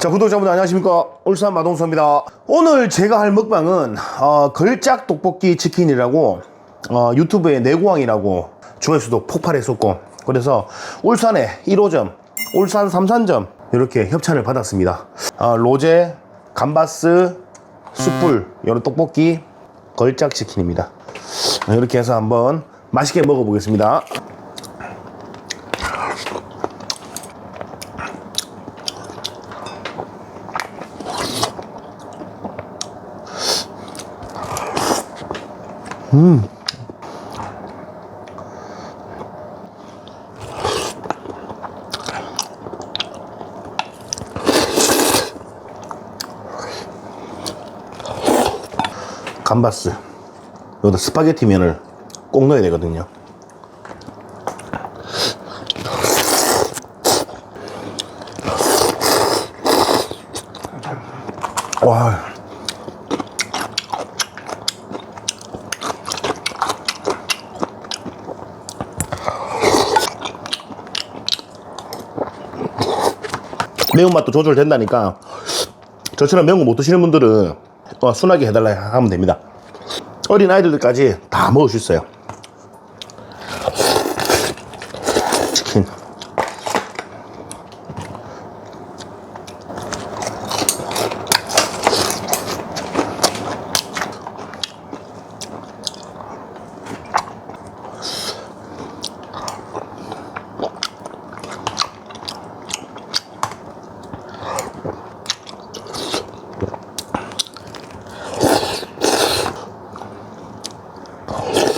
자 구독자분들 안녕하십니까? 울산 마동서입니다. 오늘 제가 할 먹방은 어, 걸작 떡볶이 치킨이라고 어, 유튜브에 내고왕이라고 조회수도 폭발했었고 그래서 울산에 1호점 울산 삼산점 이렇게 협찬을 받았습니다. 어, 로제 감바스 숯불 이런 떡볶이 걸작 치킨입니다. 이렇게 해서 한번 맛있게 먹어보겠습니다 감바스. 여기다 스파게티 면을 꼭 넣어야 되거든요. 와 매운맛도 조절된다니까 저처럼 매운 거 못 드시는 분들은 어, 순하게 해달라 하면 됩니다. 어린 아이들까지 다 먹을 수 있어요 Oh.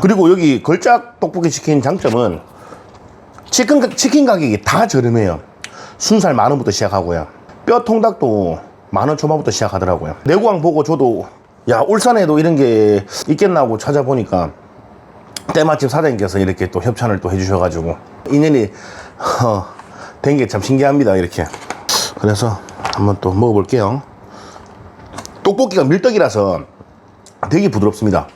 그리고 여기 걸작 떡볶이 치킨 장점은 치킨, 가- 치킨 가격이 다 저렴해요. 순살 만 원부터 시작하고요. 뼈 통닭도 만 원 초반부터 시작하더라고요. 내고왕 보고 저도 야 울산에도 이런 게 있겠나 하고 찾아보니까 때마침 사장님께서 이렇게 또 협찬을 또 해주셔가지고 인연이 어, 된게 참 신기합니다 이렇게. 그래서 한번 또 먹어볼게요. 떡볶이가 밀떡이라서 되게 부드럽습니다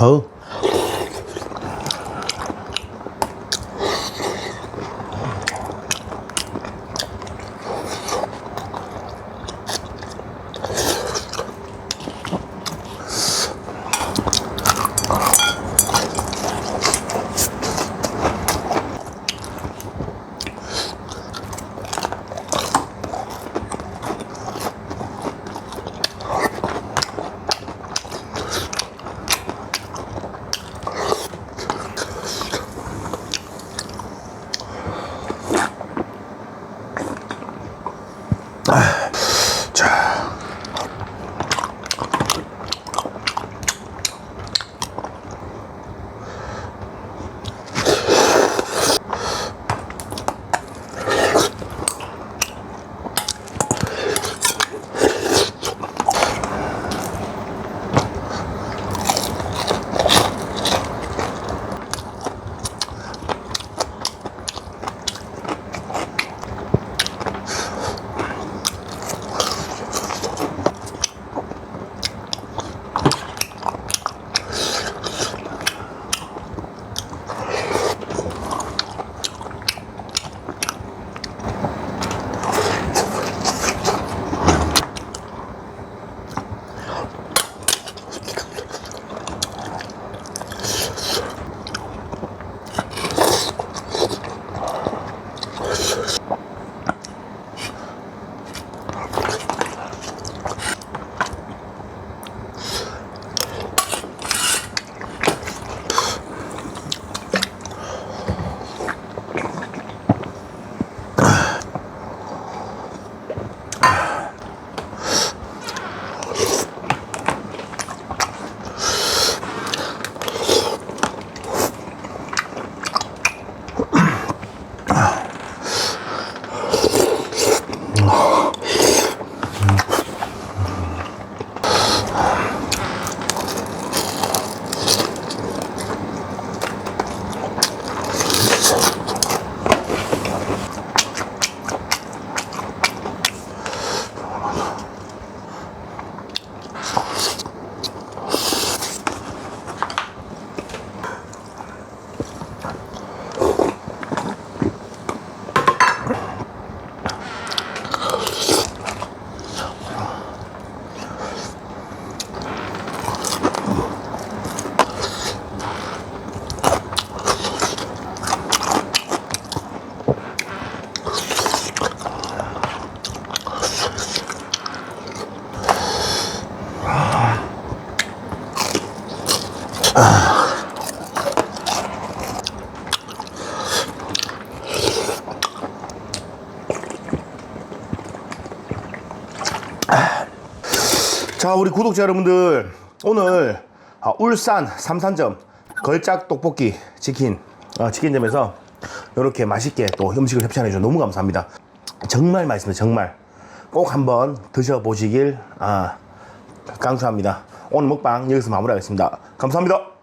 어 자 우리 구독자 여러분들 오늘 아, 울산 삼산점 걸작 떡볶이 치킨 어, 치킨점에서 이렇게 맛있게 또 음식을 협찬해 주셔서 너무 감사합니다. 정말 맛있습니다 정말. 꼭 한번 드셔보시길 아, 강추합니다. 오늘 먹방 여기서 마무리하겠습니다. 감사합니다